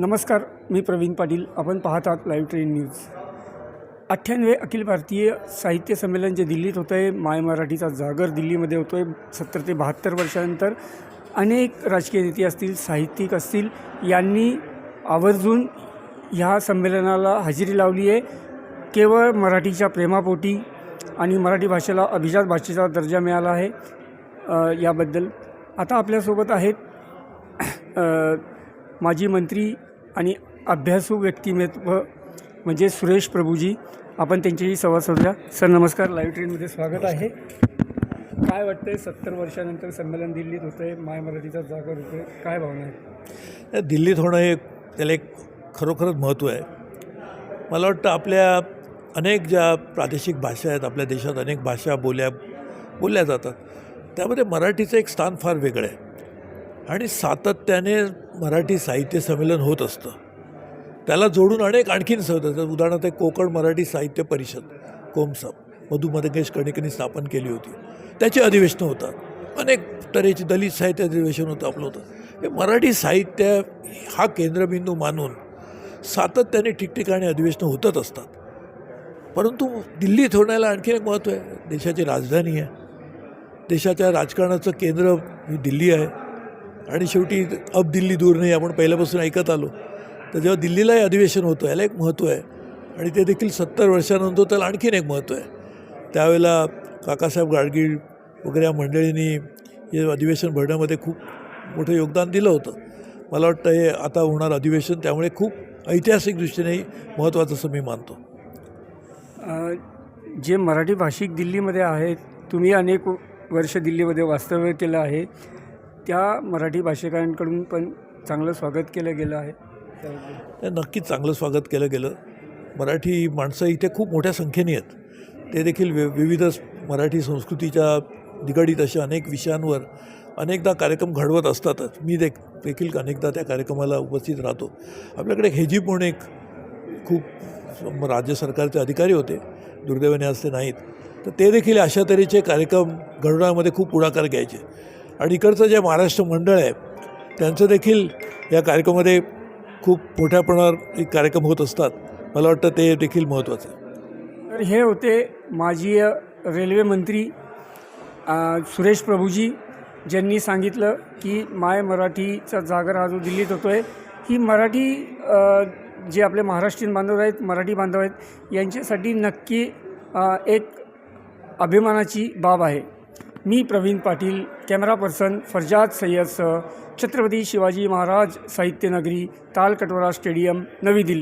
नमस्कार मी प्रवीण पाटील. आपण पाहतात लाईव्ह ट्रेन न्यूज. अठ्ठ्याण्णवे अखिल भारतीय साहित्य संमेलन जे दिल्लीत होतं आहे माय मराठीचा जागर दिल्लीमध्ये होतो आहे सत्तर ते बहात्तर वर्षानंतर अनेक राजकीय नेते असतील साहित्यिक असतील यांनी आवर्जून ह्या संमेलनाला हजेरी लावली आहे. केवळ मराठीच्या प्रेमापोटी आणि मराठी भाषेला अभिजात भाषेचा दर्जा मिळाला आहे याबद्दल. आता आपल्यासोबत आहेत माजी मंत्री आणि अभ्यासू व्यक्तिमत्व म्हणजे सुरेश प्रभूजी आपण त्यांच्याशी संवाद साधूया. सर नमस्कार. लाईव्ह ट्रेनमध्ये स्वागत आहे. काय वाटतंय? सत्तर वर्षानंतर संमेलन दिल्लीत होतं आहे माय मराठीचा जागर होतो आहे काय भावना आहे? दिल्लीत होणं हे त्याला एक खरोखरच महत्त्व आहे. मला वाटतं आपल्या अनेक ज्या प्रादेशिक भाषा आहेत आपल्या देशात अनेक भाषा बोल्या बोलल्या जातात. त्यामध्ये मराठीचं एक स्थान फार वेगळं आहे. आणि सातत्याने मराठी साहित्य संमेलन होत असतं. त्याला जोडून अनेक आणखीन सहज असतात. उदाहरणार्थ एक कोकण मराठी साहित्य परिषद कोमसप मधु मधकेश कर्णिकांनी स्थापन केली होती. त्याची अधिवेशनं होतात अनेक तऱ्हेची दलित साहित्य अधिवेशन होतं आपलं होतं. हे मराठी साहित्य हा केंद्रबिंदू मानून सातत्याने ठिकठिकाणी अधिवेशनं होतच असतात. परंतु दिल्लीत होण्याला आणखी एक महत्त्व आहे. देशाची राजधानी आहे. देशाच्या राजकारणाचं केंद्र ही दिल्ली आहे. आणि शेवटी अब दिल्ली दूर नाही आपण पहिल्यापासून ऐकत आलो. तर जेव्हा दिल्लीलाही अधिवेशन होतं याला एक महत्त्व आहे. आणि ते देखील सत्तर वर्षानंतर त्याला आणखीन एक महत्त्व आहे. त्यावेळेला काकासाहेब गाडगीळ वगैरे या मंडळींनी हे अधिवेशन भरण्यामध्ये खूप मोठं योगदान दिलं होतं. मला वाटतं हे आता होणार अधिवेशन त्यामुळे खूप ऐतिहासिक दृष्टीनेही महत्त्वाचं असं मी मानतो. जे मराठी भाषिक दिल्लीमध्ये आहेत तुम्ही अनेक वर्ष दिल्लीमध्ये वास्तव्य केलं आहे. त्या मराठी भाषिकांकडून पण चांगलं स्वागत केलं गेलं आहे. ते नक्कीच चांगलं स्वागत केलं गेलं. मराठी माणसं इथे खूप मोठ्या संख्येने आहेत. ते देखील वि विविध मराठी संस्कृतीच्या निगडीत अशा अनेक विषयांवर अनेकदा कार्यक्रम घडवत असतातच. मी देख देखील अनेकदा त्या कार्यक्रमाला उपस्थित राहतो. आपल्याकडे हेजी म्हणून एक खूप राज्य सरकारचे अधिकारी होते. दुर्दैवाने आज ते नाहीत. तर ते देखील अशा तऱ्हेचे कार्यक्रम घडवण्यामध्ये खूप पुढाकार घ्यायचे. आणि इकडचं जे महाराष्ट्र मंडळ आहे त्यांचं देखील या कार्यक्रमामध्ये खूप मोठ्या प्रमाणावर एक कार्यक्रम होत असतात. मला वाटतं ते देखील महत्त्वाचं आहे. तर हे होते माजी रेल्वेमंत्री रेल्वे मंत्री सुरेश प्रभूजी ज्यांनी सांगितलं की माय मराठीचा जागर हा जो दिल्लीत होतो आहे ही मराठी जे आपले महाराष्ट्रीयन बांधव आहेत मराठी बांधव आहेत यांच्यासाठी नक्की एक अभिमानाची बाब आहे. मी प्रवीण पाटील कॅमेरा पर्सन फरजाद सय्यदसह छत्रपती शिवाजी महाराज साहित्यनगरी तालकटोरा स्टेडियम नवी दिल्ली